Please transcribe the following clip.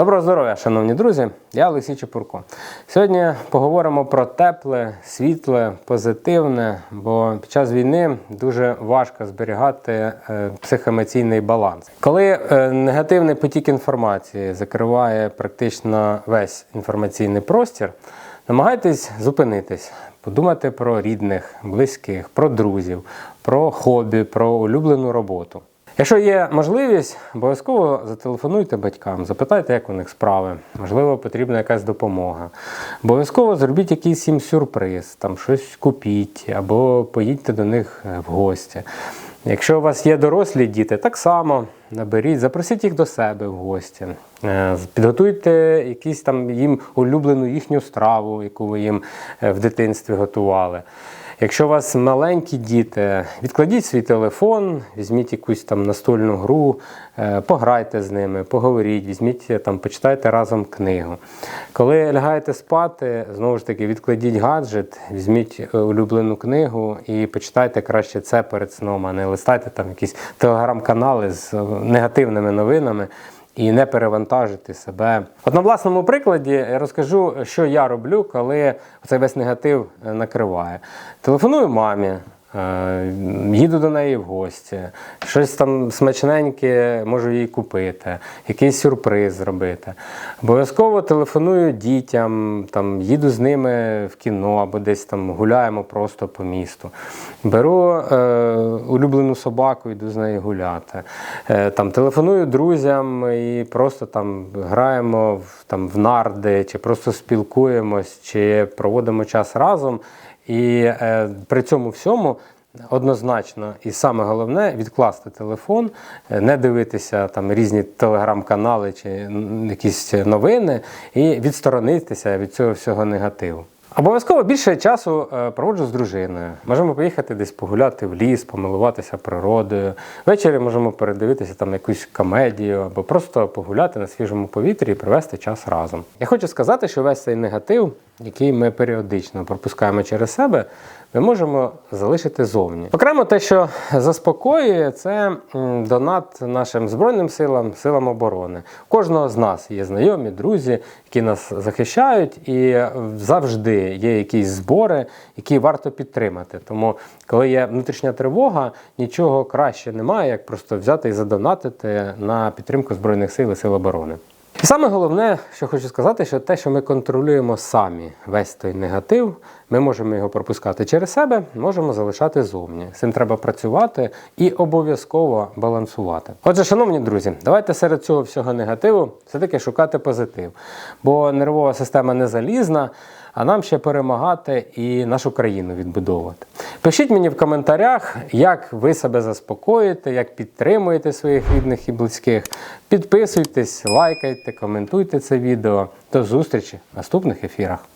Доброго здоров'я, шановні друзі! Я Олексій Чепурко. Сьогодні поговоримо про тепле, світле, позитивне, бо під час війни дуже важко зберігати е, психоемоційний баланс. Коли е, негативний потік інформації закриває практично весь інформаційний простір, намагайтесь зупинитись, подумати про рідних, близьких, про друзів, про хобі, про улюблену роботу. Якщо є можливість, обов'язково зателефонуйте батькам, запитайте, як у них справи. Можливо, потрібна якась допомога. Обов'язково зробіть якийсь їм сюрприз, там щось купіть або поїдьте до них в гості. Якщо у вас є дорослі діти, так само наберіть, запросіть їх до себе в гості. Е, Підготуйте якісь там їм улюблену їхню страву, яку ви їм е, в дитинстві готували. Якщо у вас маленькі діти, відкладіть свій телефон, візьміть якусь там настольну гру, е, пограйте з ними, поговоріть, візьміть там, почитайте разом книгу. Коли лягаєте спати, знову ж таки, відкладіть гаджет, візьміть улюблену книгу і почитайте краще це перед сном, а не листайте там якісь телеграм-канали з негативними новинами і не перевантажити себе. От на власному прикладі я розкажу, що я роблю, коли цей весь негатив е, накриває. Телефоную мамі. Е, Їду до неї в гості, щось там смачненьке можу їй купити, якийсь сюрприз зробити. Обов'язково телефоную дітям, там, їду з ними в кіно або десь там гуляємо просто по місту. Беру е, улюблену собаку, йду з нею гуляти. Е, там, телефоную друзям і просто там граємо в, там, в нарди, чи просто спілкуємось, чи проводимо час разом. І е, при цьому всьому однозначно, і саме головне відкласти телефон, е, не дивитися там різні телеграм-канали чи якісь новини, і відсторонитися від цього всього негативу. Обов'язково більше часу е, проводжу з дружиною. Можемо поїхати десь погуляти в ліс, помилуватися природою. Ввечері можемо передивитися там якусь комедію або просто погуляти на свіжому повітрі і провести час разом. Я хочу сказати, що весь цей негатив, який ми періодично пропускаємо через себе, ми можемо залишити зовні. Окремо те, що заспокоює, це донат нашим Збройним силам, силам оборони. Кожного з нас є знайомі, друзі, які нас захищають, і завжди є якісь збори, які варто підтримати. Тому, коли є внутрішня тривога, нічого краще немає, як просто взяти і задонатити на підтримку Збройних сил і сил оборони. І саме головне, що хочу сказати, що те, що ми контролюємо самі весь той негатив, ми можемо його пропускати через себе, можемо залишати зовні. З цим треба працювати і обов'язково балансувати. Отже, шановні друзі, давайте серед цього всього негативу все-таки шукати позитив. Бо нервова система не залізна, а нам ще перемагати і нашу країну відбудовувати. Пишіть мені в коментарях, як ви себе заспокоїте, як підтримуєте своїх рідних і близьких. Підписуйтесь, лайкайте, коментуйте це відео. До зустрічі в наступних ефірах.